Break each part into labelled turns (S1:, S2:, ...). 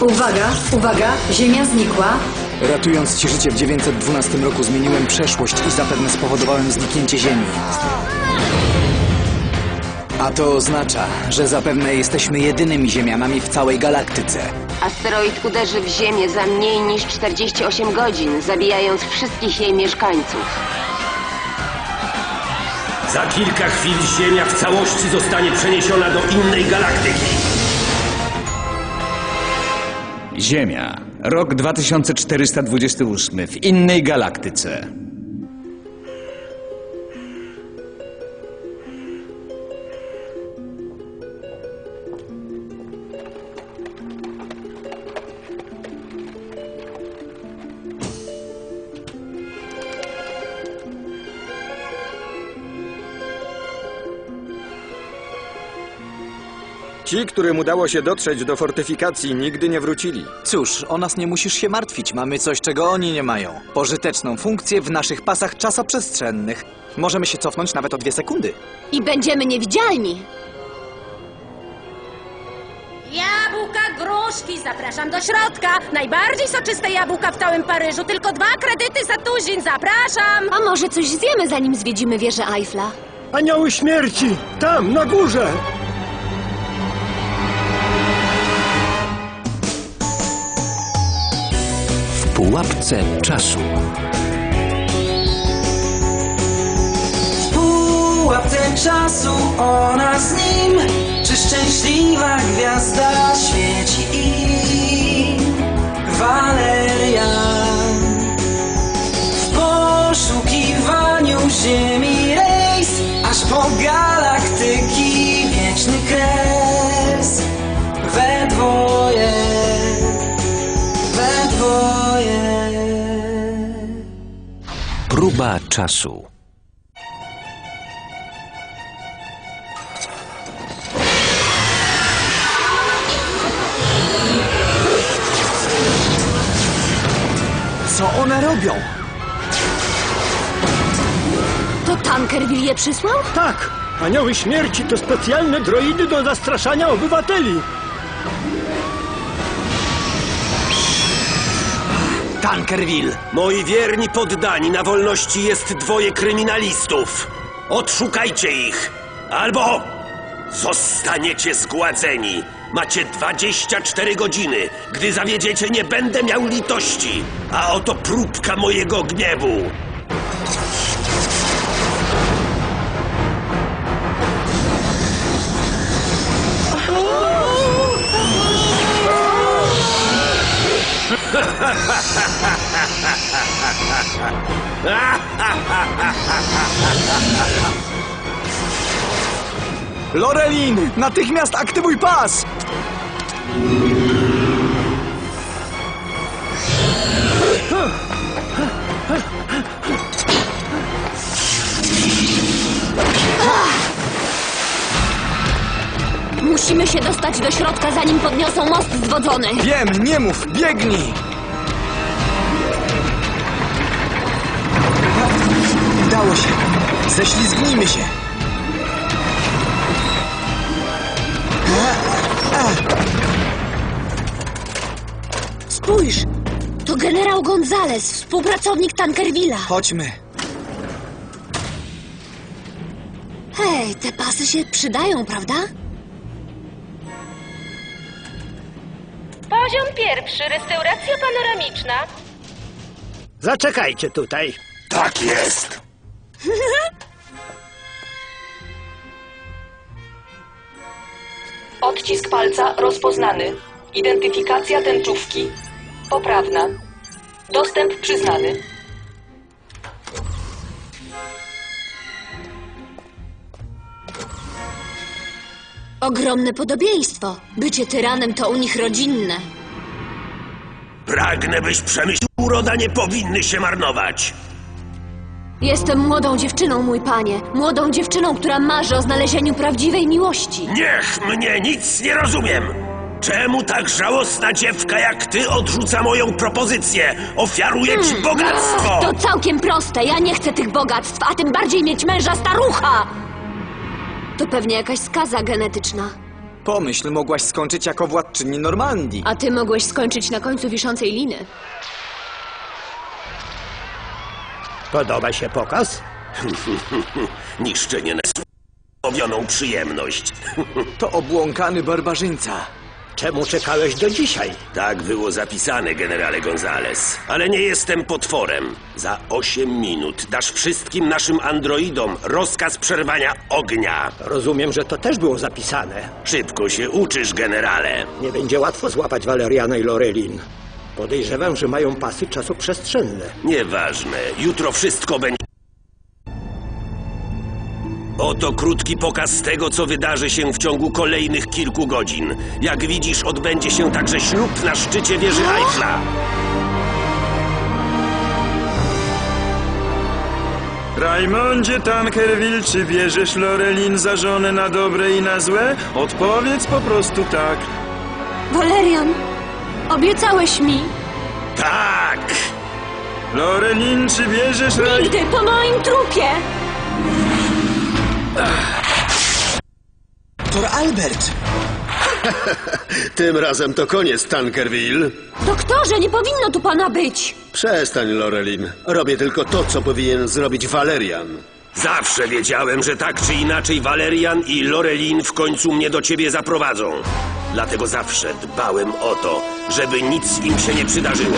S1: Uwaga, uwaga, Ziemia znikła.
S2: Ratując ci życie w 912 roku zmieniłem przeszłość i zapewne spowodowałem zniknięcie Ziemi. A to oznacza, że zapewne jesteśmy jedynymi Ziemianami w całej galaktyce.
S3: Asteroid uderzy w Ziemię za mniej niż 48 godzin, zabijając wszystkich jej mieszkańców.
S4: Za kilka chwil Ziemia w całości zostanie przeniesiona do innej galaktyki.
S5: Ziemia. Rok 2428 w innej galaktyce.
S6: Ci, którym udało się dotrzeć do fortyfikacji, nigdy nie wrócili.
S2: Cóż, o nas nie musisz się martwić. Mamy coś, czego oni nie mają. Pożyteczną funkcję w naszych pasach czasoprzestrzennych. Możemy się cofnąć nawet o dwie sekundy.
S7: I będziemy niewidzialni.
S8: Jabłka, gruszki, zapraszam do środka. Najbardziej soczyste jabłka w całym Paryżu. Tylko dwa kredyty za tuzin, zapraszam.
S7: A może coś zjemy, zanim zwiedzimy wieżę Eiffla?
S9: Anioły śmierci! Tam, na górze!
S10: Pułapce czasu.
S11: W pułapce czasu ona z nim Czy szczęśliwa gwiazda świeci im Walerian W poszukiwaniu ziemi rejs Aż po galaktyki
S10: czasu.
S2: Co one robią?
S7: To Tankerville je przysłał?
S9: Tak! Anioły śmierci to specjalne droidy do zastraszania obywateli.
S2: Tankerville!
S4: Moi wierni poddani na wolności jest dwoje kryminalistów. Odszukajcie ich, albo zostaniecie zgładzeni. Macie 24 godziny. Gdy zawiedziecie, nie będę miał litości. A oto próbka mojego gniewu.
S2: Lorelin! Natychmiast aktywuj pas!
S7: Musimy się dostać do środka, zanim podniosą most zwodzony.
S2: Wiem, nie mów, biegnij! Udało się. Ześlizgnijmy się.
S7: Spójrz! To generał Gonzales, współpracownik Tankervilla.
S2: Chodźmy.
S7: Hej, te pasy się przydają, prawda?
S8: Poziom pierwszy, restauracja panoramiczna.
S9: Zaczekajcie tutaj.
S4: Tak jest.
S12: Odcisk palca rozpoznany. Identyfikacja tęczówki. Poprawna. Dostęp przyznany.
S7: Ogromne podobieństwo. Bycie tyranem to u nich rodzinne.
S4: Pragnę, byś przemyślał. Uroda nie powinny się marnować.
S7: Jestem młodą dziewczyną, mój panie. Młodą dziewczyną, która marzy o znalezieniu prawdziwej miłości.
S4: Niech mnie nic nie rozumiem! Czemu tak żałosna dziewka jak ty odrzuca moją propozycję? Ofiaruję ci bogactwo!
S7: To całkiem proste. Ja nie chcę tych bogactw, a tym bardziej mieć męża starucha. To pewnie jakaś skaza genetyczna.
S2: Pomyśl, mogłaś skończyć jako władczyni Normandii.
S7: A ty mogłeś skończyć na końcu wiszącej liny.
S9: Podoba się pokaz?
S4: Niszczenie na słowioną przyjemność.
S2: To obłąkany barbarzyńca.
S9: Czemu czekałeś do dzisiaj?
S4: Tak było zapisane, generale Gonzales. Ale nie jestem potworem. Za 8 minut dasz wszystkim naszym androidom rozkaz przerwania ognia.
S9: Rozumiem, że to też było zapisane.
S4: Szybko się uczysz, generale.
S9: Nie będzie łatwo złapać Valeriana i Lorelin. Podejrzewam, że mają pasy czasoprzestrzenne.
S4: Nieważne, jutro wszystko będzie. Oto krótki pokaz tego, co wydarzy się w ciągu kolejnych kilku godzin. Jak widzisz, odbędzie się także ślub na szczycie wieży Eiffla.
S6: Rajmondzie Tankerville, czy bierzesz Lorelin za żonę na dobre i na złe? Odpowiedz po prostu tak.
S7: Walerian, obiecałeś mi.
S4: Tak!
S6: Lorelin, czy bierzesz Raj...
S7: Nigdy po moim trupie!
S2: Doktor Albert!
S13: Tym razem to koniec, Tankerville.
S7: Doktorze, nie powinno tu pana być!
S13: Przestań, Lorelin. Robię tylko to, co powinien zrobić Valerian.
S4: Zawsze wiedziałem, że tak czy inaczej Valerian i Lorelin w końcu mnie do ciebie zaprowadzą. Dlatego zawsze dbałem o to, żeby nic im się nie przydarzyło.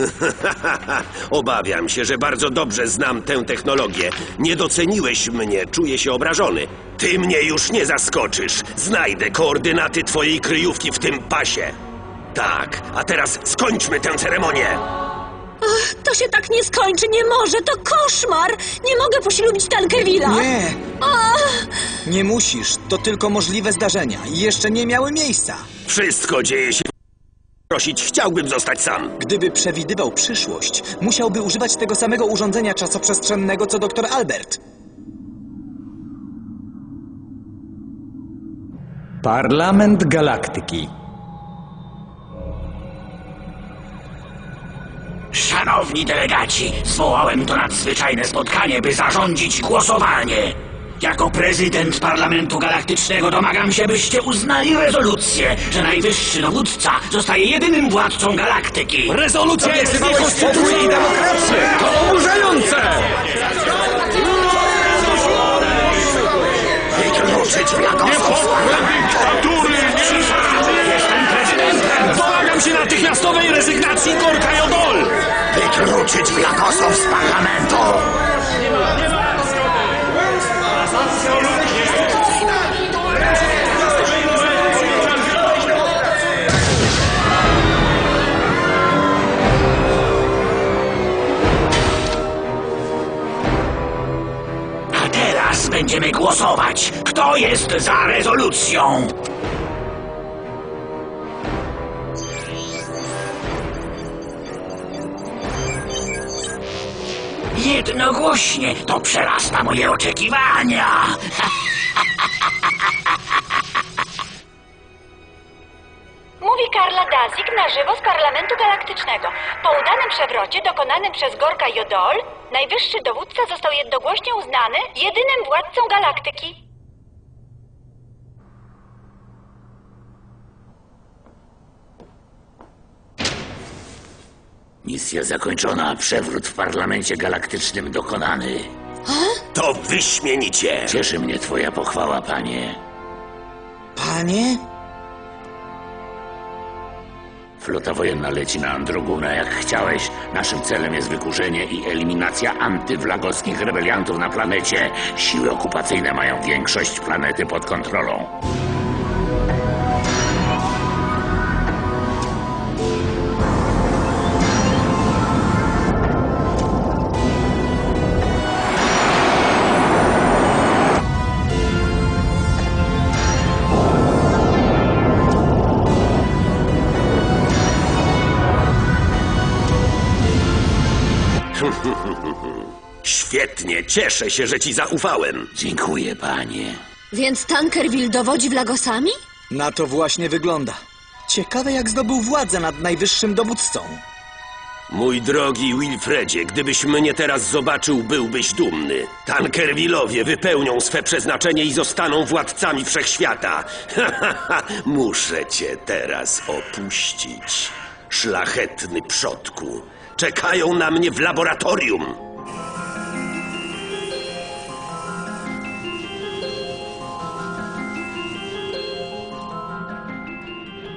S4: Obawiam się, że bardzo dobrze znam tę technologię. Nie doceniłeś mnie, czuję się obrażony. Ty mnie już nie zaskoczysz. Znajdę koordynaty twojej kryjówki w tym pasie. Tak, a teraz skończmy tę ceremonię.
S7: Ach, to się tak nie skończy, nie może, to koszmar! Nie mogę poślubić Tankervilla!
S2: Nie!
S7: Ach,
S2: Nie musisz, to tylko możliwe zdarzenia i jeszcze nie miały miejsca.
S4: Wszystko dzieje się. Prosić, chciałbym zostać sam.
S2: Gdyby przewidywał przyszłość, musiałby używać tego samego urządzenia czasoprzestrzennego co doktor Albert.
S5: Parlament Galaktyki.
S14: Szanowni delegaci, zwołałem to nadzwyczajne spotkanie, by zarządzić głosowanie. Jako prezydent Parlamentu Galaktycznego domagam się, byście uznali rezolucję, że najwyższy dowódca zostaje jedynym władcą galaktyki.
S5: Rezolucja jest niekonstytucyjna! i demokrację! To oburzające!
S14: Wykluczyć Blagosław
S5: dyktatury!
S14: Jestem prezydentem!
S5: Domagam się natychmiastowej rezygnacji Gorka Jodol!
S14: Wykluczyć Blagosław z parlamentu! A teraz będziemy głosować. Kto jest za rezolucją? Jednogłośnie to przerasta moje oczekiwania.
S15: Mówi Karla Dazik na żywo z Parlamentu Galaktycznego. Po udanym przewrocie dokonanym przez Gorka Jodol, najwyższy dowódca został jednogłośnie uznany jedynym władcą galaktyki.
S14: Misja zakończona, przewrót w parlamencie galaktycznym dokonany.
S4: To wyśmienicie.
S14: Cieszy mnie twoja pochwała, panie.
S2: Panie?
S14: Flota wojenna leci na Androguna jak chciałeś. Naszym celem jest wykurzenie i eliminacja antywlagowskich rebeliantów na planecie. Siły okupacyjne mają większość planety pod kontrolą.
S4: Świetnie, cieszę się, że ci zaufałem.
S14: Dziękuję, panie.
S7: Więc Tankerville dowodzi Vlagosami?
S2: Na to właśnie wygląda. Ciekawe jak zdobył władzę nad najwyższym dowódcą.
S4: Mój drogi Wilfredzie, gdybyś mnie teraz zobaczył, byłbyś dumny. Tankervillowie wypełnią swe przeznaczenie i zostaną władcami wszechświata. Muszę cię teraz opuścić. Szlachetny przodku. Czekają na mnie w laboratorium.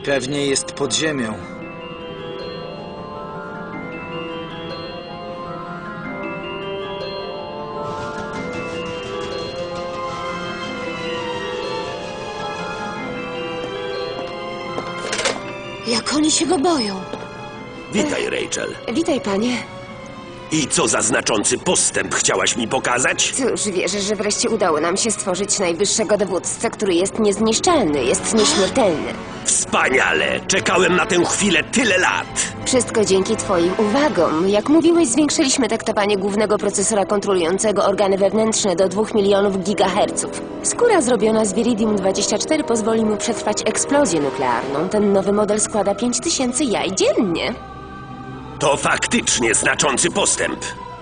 S2: Pewnie jest pod ziemią.
S7: Jak oni się go boją.
S4: Witaj, Rachel.
S3: Witaj, panie.
S4: I co za znaczący postęp chciałaś mi pokazać?
S3: Cóż, wierzę, że wreszcie udało nam się stworzyć najwyższego dowódcę, który jest niezniszczalny, jest nieśmiertelny.
S4: Wspaniale! Czekałem na tę chwilę tyle lat!
S3: Wszystko dzięki twoim uwagom. Jak mówiłeś, zwiększyliśmy taktowanie głównego procesora kontrolującego organy wewnętrzne do 2 milionów gigaherców. Skóra zrobiona z Viridium-24 pozwoli mu przetrwać eksplozję nuklearną. Ten nowy model składa 5000 jaj dziennie.
S4: To faktycznie znaczący postęp.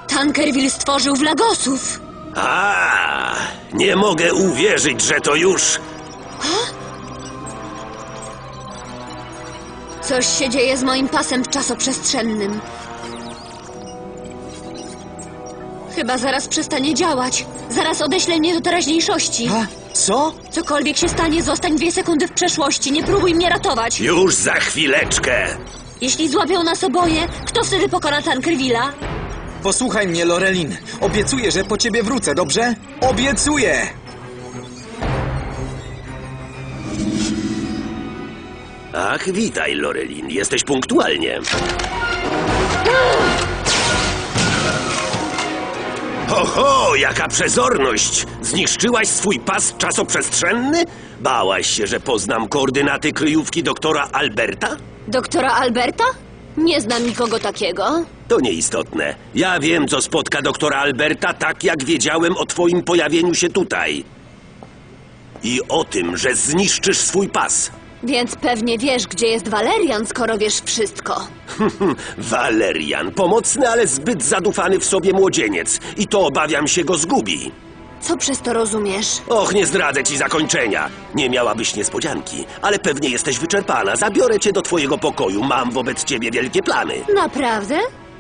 S7: Tankerville stworzył Vlagosów.
S4: A, nie mogę uwierzyć, że to już.
S7: Coś się dzieje z moim pasem czasoprzestrzennym. Chyba zaraz przestanie działać. Zaraz odeślę mnie do teraźniejszości.
S2: A, co?
S7: Cokolwiek się stanie, zostań dwie sekundy w przeszłości. Nie próbuj mnie ratować.
S4: Już za chwileczkę.
S7: Jeśli złapią nas oboje, kto wtedy pokona Tankervilla?
S2: Posłuchaj mnie, Lorelin. Obiecuję, że po ciebie wrócę, dobrze? Obiecuję!
S4: Ach, witaj, Lorelin. Jesteś punktualnie. Ho, ho, jaka przezorność! Zniszczyłaś swój pas czasoprzestrzenny? Bałaś się, że poznam koordynaty kryjówki doktora Alberta?
S7: Doktora Alberta? Nie znam nikogo takiego.
S4: To nieistotne. Ja wiem, co spotka doktora Alberta, tak jak wiedziałem o twoim pojawieniu się tutaj. I o tym, że zniszczysz swój pas.
S7: Więc pewnie wiesz, gdzie jest Valerian, skoro wiesz wszystko.
S4: Valerian, pomocny, ale zbyt zadufany w sobie młodzieniec. I to obawiam się go zgubi.
S7: Co przez to rozumiesz?
S4: Och, nie zdradzę ci zakończenia. Nie miałabyś niespodzianki, ale pewnie jesteś wyczerpana. Zabiorę cię do twojego pokoju. Mam wobec ciebie wielkie plany.
S7: Naprawdę?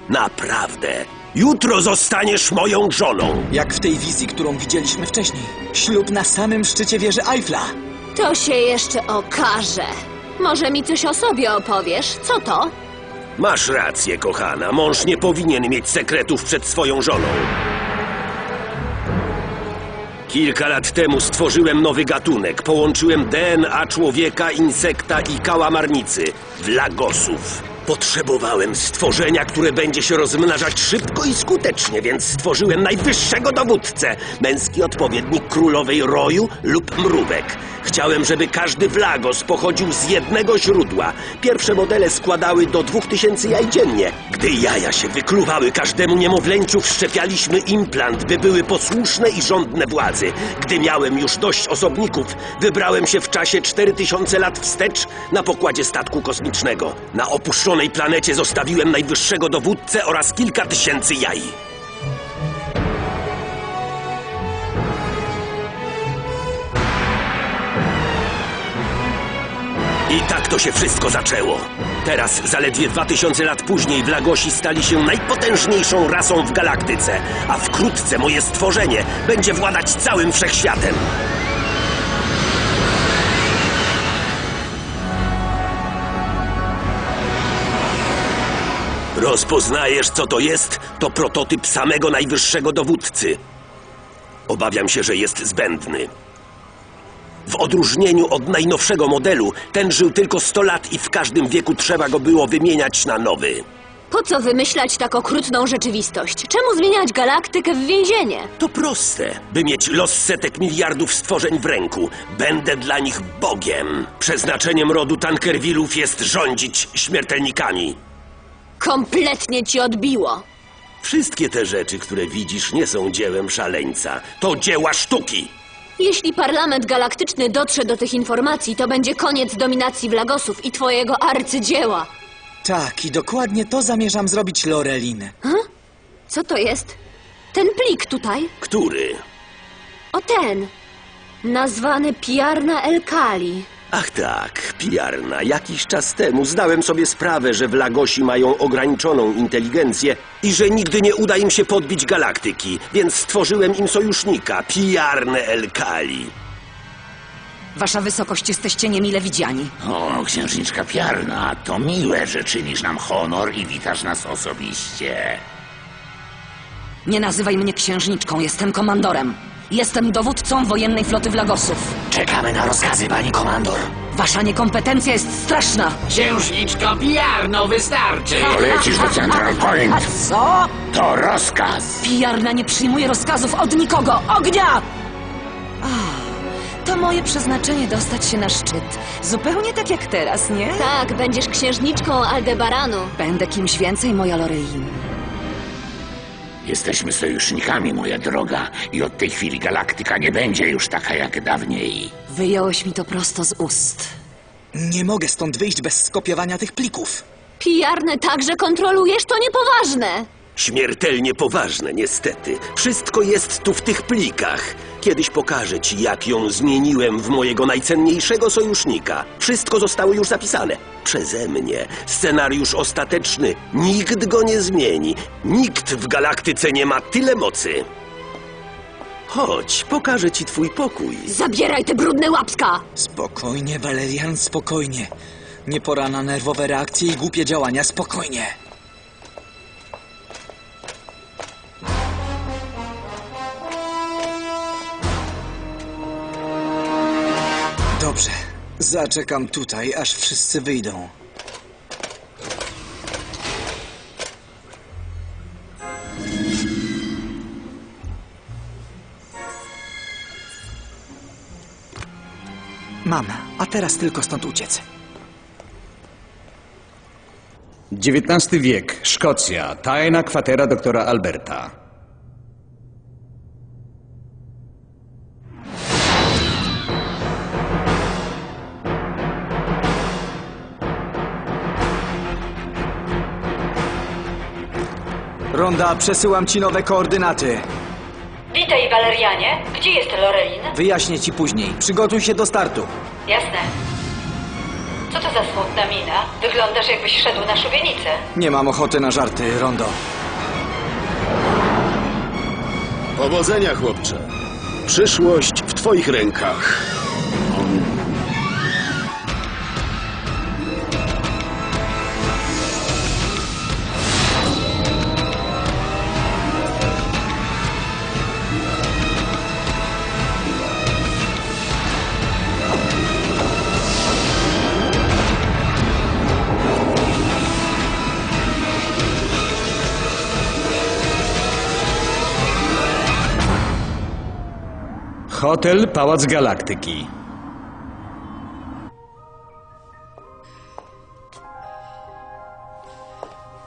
S4: Naprawdę. Jutro zostaniesz moją żoną.
S2: Jak w tej wizji, którą widzieliśmy wcześniej. Ślub na samym szczycie wieży Eiffla.
S7: To się jeszcze okaże. Może mi coś o sobie opowiesz? Co to?
S4: Masz rację, kochana. Mąż nie powinien mieć sekretów przed swoją żoną. Kilka lat temu stworzyłem nowy gatunek. Połączyłem DNA człowieka, insekta i kałamarnicy. Vlagosów. Potrzebowałem stworzenia, które będzie się rozmnażać szybko i skutecznie, więc stworzyłem najwyższego dowódcę. Męski odpowiednik królowej roju lub mrówek. Chciałem, żeby każdy Vlagos pochodził z jednego źródła. Pierwsze modele składały do 2000 jaj dziennie. Gdy jaja się wykluwały każdemu niemowlęciu, wszczepialiśmy implant, by były posłuszne i żądne władzy. Gdy miałem już dość osobników, wybrałem się w czasie 4000 lat wstecz na pokładzie statku kosmicznego. Na opuszczonej planecie zostawiłem najwyższego dowódcę oraz kilka tysięcy jaj. I tak to się wszystko zaczęło. Teraz, zaledwie 2000 lat później, Vlagosi stali się najpotężniejszą rasą w galaktyce, a wkrótce moje stworzenie będzie władać całym wszechświatem. Rozpoznajesz, co to jest? To prototyp samego najwyższego dowódcy. Obawiam się, że jest zbędny. W odróżnieniu od najnowszego modelu, ten żył tylko 100 lat i w każdym wieku trzeba go było wymieniać na nowy.
S7: Po co wymyślać tak okrutną rzeczywistość? Czemu zmieniać galaktykę w więzienie?
S4: To proste, by mieć los setek miliardów stworzeń w ręku. Będę dla nich Bogiem. Przeznaczeniem rodu Tankerwillów jest rządzić śmiertelnikami.
S7: Kompletnie ci odbiło.
S4: Wszystkie te rzeczy, które widzisz, nie są dziełem szaleńca. To dzieła sztuki.
S7: Jeśli parlament galaktyczny dotrze do tych informacji, to będzie koniec dominacji Vlagosów i twojego arcydzieła.
S2: Tak, i dokładnie to zamierzam zrobić, Lorelin.
S7: Co to jest? Ten plik tutaj?
S4: Który?
S7: O ten. Nazwany Piarna El Kali.
S4: Ach tak, pijarna. Jakiś czas temu zdałem sobie sprawę, że w Lagosi mają ograniczoną inteligencję i że nigdy nie uda im się podbić galaktyki, więc stworzyłem im sojusznika, pijarne El Kali.
S16: Wasza wysokość, jesteście niemile widziani.
S14: O, księżniczka Piarna, to miłe, że czynisz nam honor i witasz nas osobiście.
S16: Nie nazywaj mnie księżniczką, jestem komandorem. Jestem dowódcą wojennej floty Vlagosów.
S14: Czekamy na rozkazy, pani komandor.
S16: Wasza niekompetencja jest straszna.
S14: Księżniczko Piarno, wystarczy! Polecisz do Central Point.
S16: Co?
S14: To rozkaz.
S16: Pijarna nie przyjmuje rozkazów od nikogo. Ognia! To moje przeznaczenie dostać się na szczyt. Zupełnie tak jak teraz, nie?
S7: Tak, będziesz księżniczką Aldebaranu.
S16: Będę kimś więcej, moja Lorelin.
S14: Jesteśmy sojusznikami, moja droga, i od tej chwili galaktyka nie będzie już taka jak dawniej.
S16: Wyjąłeś mi to prosto z ust.
S2: Nie mogę stąd wyjść bez skopiowania tych plików.
S7: Pijarnę także kontrolujesz? To niepoważne.
S4: Śmiertelnie poważne, niestety. Wszystko jest tu w tych plikach. Kiedyś pokażę ci, jak ją zmieniłem w mojego najcenniejszego sojusznika. Wszystko zostało już zapisane. Przeze mnie. Scenariusz ostateczny. Nikt go nie zmieni. Nikt w galaktyce nie ma tyle mocy. Chodź, pokażę ci twój pokój.
S7: Zabieraj te brudne łapska!
S2: Spokojnie, Valerian, spokojnie. Nie pora na nerwowe reakcje i głupie działania, spokojnie. Zaczekam tutaj, aż wszyscy wyjdą. Mam, a teraz tylko stąd uciec.
S5: XIX wiek, Szkocja, tajna kwatera doktora Alberta.
S2: Przesyłam ci nowe koordynaty.
S15: Witaj, Walerianie. Gdzie jest Lorelin?
S2: Wyjaśnię ci później. Przygotuj się do startu.
S15: Jasne. Co to za smutna mina? Wyglądasz jakbyś szedł na szubienicę.
S2: Nie mam ochoty na żarty, Rondo.
S13: Powodzenia, chłopcze. Przyszłość w twoich rękach.
S5: Hotel Pałac Galaktyki.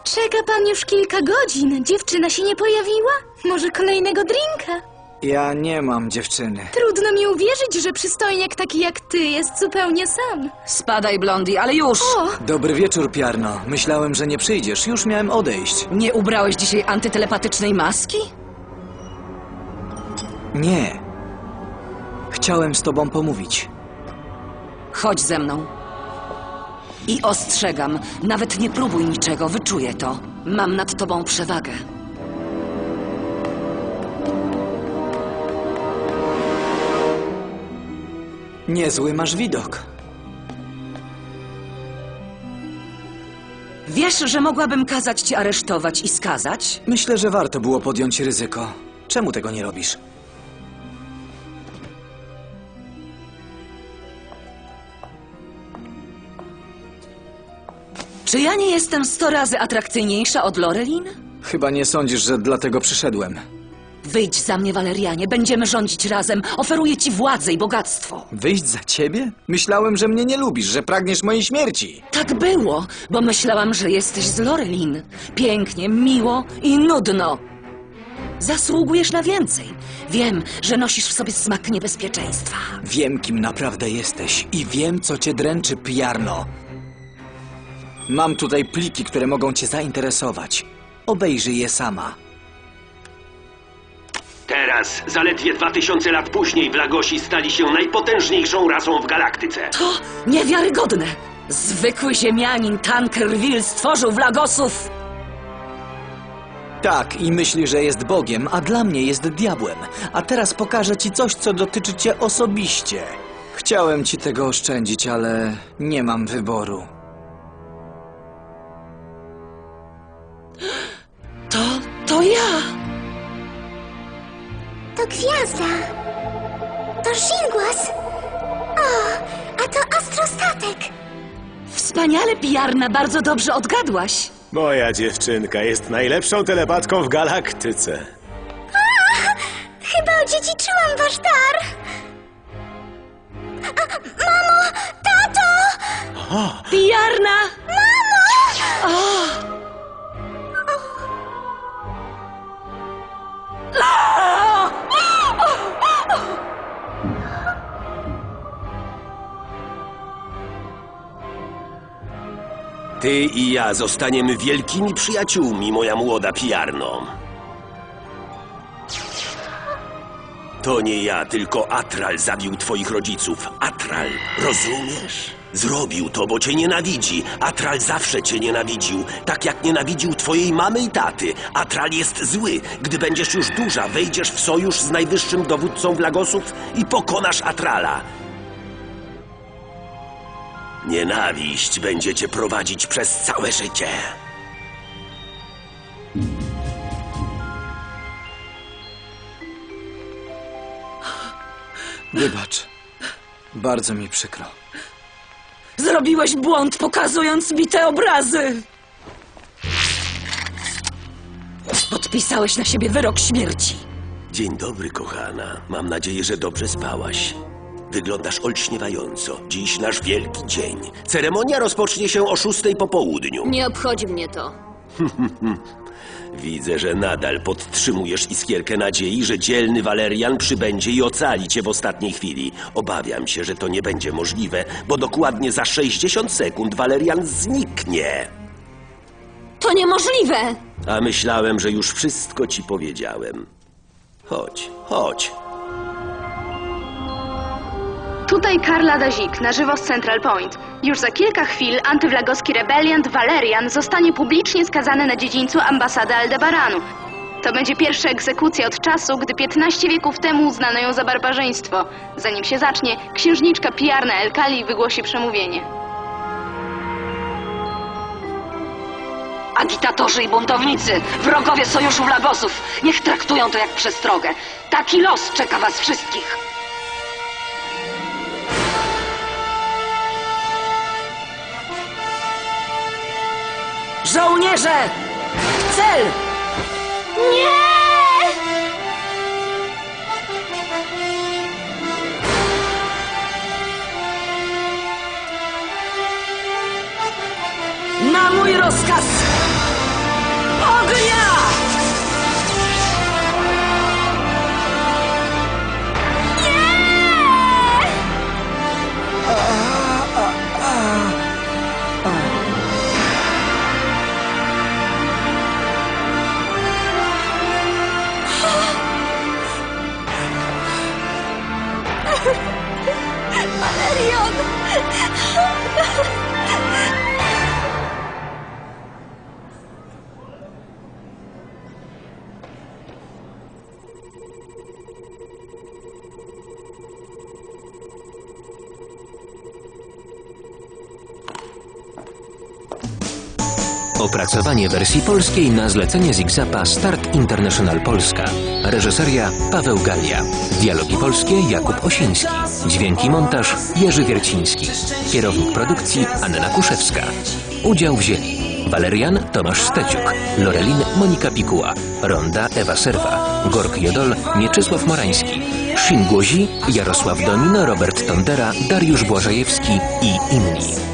S17: Czeka pan już kilka godzin. Dziewczyna się nie pojawiła? Może kolejnego drinka?
S2: Ja nie mam dziewczyny.
S17: Trudno mi uwierzyć, że przystojniak taki jak ty jest zupełnie sam.
S16: Spadaj, Blondi, ale już!
S17: O!
S2: Dobry wieczór, Piarno. Myślałem, że nie przyjdziesz. Już miałem odejść.
S16: Nie ubrałeś dzisiaj antytelepatycznej maski?
S2: Nie. Chciałem z tobą pomówić.
S16: Chodź ze mną. I ostrzegam, nawet nie próbuj niczego, wyczuję to. Mam nad tobą przewagę.
S2: Niezły masz widok.
S16: Wiesz, że mogłabym kazać ci aresztować i skazać?
S2: Myślę, że warto było podjąć ryzyko. Czemu tego nie robisz?
S16: Czy ja nie jestem sto razy atrakcyjniejsza od Lorelin?
S2: Chyba nie sądzisz, że dlatego przyszedłem.
S16: Wyjdź za mnie, Walerianie, będziemy rządzić razem. Oferuję ci władzę i bogactwo.
S2: Wyjść za ciebie? Myślałem, że mnie nie lubisz, że pragniesz mojej śmierci.
S16: Tak było, bo myślałam, że jesteś z Lorelin. Pięknie, miło i nudno. Zasługujesz na więcej. Wiem, że nosisz w sobie smak niebezpieczeństwa.
S2: Wiem, kim naprawdę jesteś i wiem, co cię dręczy, Piarno. Mam tutaj pliki, które mogą cię zainteresować. Obejrzyj je sama.
S4: Teraz, zaledwie 2000 lat później, Blagosi stali się najpotężniejszą rasą w galaktyce.
S16: To niewiarygodne! Zwykły ziemianin Tankerville stworzył Vlagosów!
S2: Tak, i myśli, że jest Bogiem, a dla mnie jest diabłem. A teraz pokażę ci coś, co dotyczy cię osobiście. Chciałem ci tego oszczędzić, ale nie mam wyboru.
S17: Gwiazda. To Shingłas. O, a to astrostatek.
S16: Wspaniale, Pijarna, bardzo dobrze odgadłaś.
S5: Moja dziewczynka jest najlepszą telepatką w galaktyce.
S17: A, chyba odziedziczyłam wasz dar. A, mamo, tato!
S16: Pijarna!
S4: Ty i ja zostaniemy wielkimi przyjaciółmi, moja młoda pijarno. To nie ja, tylko Atral zabił twoich rodziców. Atral, rozumiesz? Zrobił to, bo cię nienawidzi. Atral zawsze cię nienawidził, tak jak nienawidził twojej mamy i taty. Atral jest zły. Gdy będziesz już duża, wejdziesz w sojusz z najwyższym dowódcą Vlagosów i pokonasz Atrala. Nienawiść będzie cię prowadzić przez całe życie.
S2: Wybacz. Bardzo mi przykro.
S16: Zrobiłeś błąd, pokazując mi te obrazy! Podpisałeś na siebie wyrok śmierci.
S4: Dzień dobry, kochana. Mam nadzieję, że dobrze spałaś. Wyglądasz olśniewająco. Dziś nasz wielki dzień. Ceremonia rozpocznie się o szóstej po południu.
S7: Nie obchodzi mnie to.
S4: Widzę, że nadal podtrzymujesz iskierkę nadziei, że dzielny Walerian przybędzie i ocali cię w ostatniej chwili. Obawiam się, że to nie będzie możliwe, bo dokładnie za 60 sekund Walerian zniknie.
S7: To niemożliwe!
S4: A myślałem, że już wszystko ci powiedziałem. Chodź, chodź.
S18: Tutaj Karla Dazik, na żywo z Central Point. Już za kilka chwil antywlagowski rebeliant Valerian zostanie publicznie skazany na dziedzińcu ambasady Aldebaranu. To będzie pierwsza egzekucja od czasu, gdy 15 wieków temu uznano ją za barbarzyństwo. Zanim się zacznie, księżniczka Piarna Elkali wygłosi przemówienie.
S16: Agitatorzy i buntownicy, wrogowie sojuszu Vlagosów, niech traktują to jak przestrogę. Taki los czeka was wszystkich. Żołnierze! W cel!
S10: Opracowanie wersji polskiej na zlecenie Zigzapa Start International Polska. Reżyseria Paweł Galia. Dialogi polskie Jakub Osiński. Dźwięki montaż Jerzy Wierciński. Kierownik produkcji Anna Kuszewska. Udział wzięli Walerian Tomasz Steciuk, Lorelin Monika Pikuła, Ronda Ewa Serwa, Gork Jodol Mieczysław Morański, Szingłozi Jarosław Domin, Robert Tondera, Dariusz Błażejewski i inni.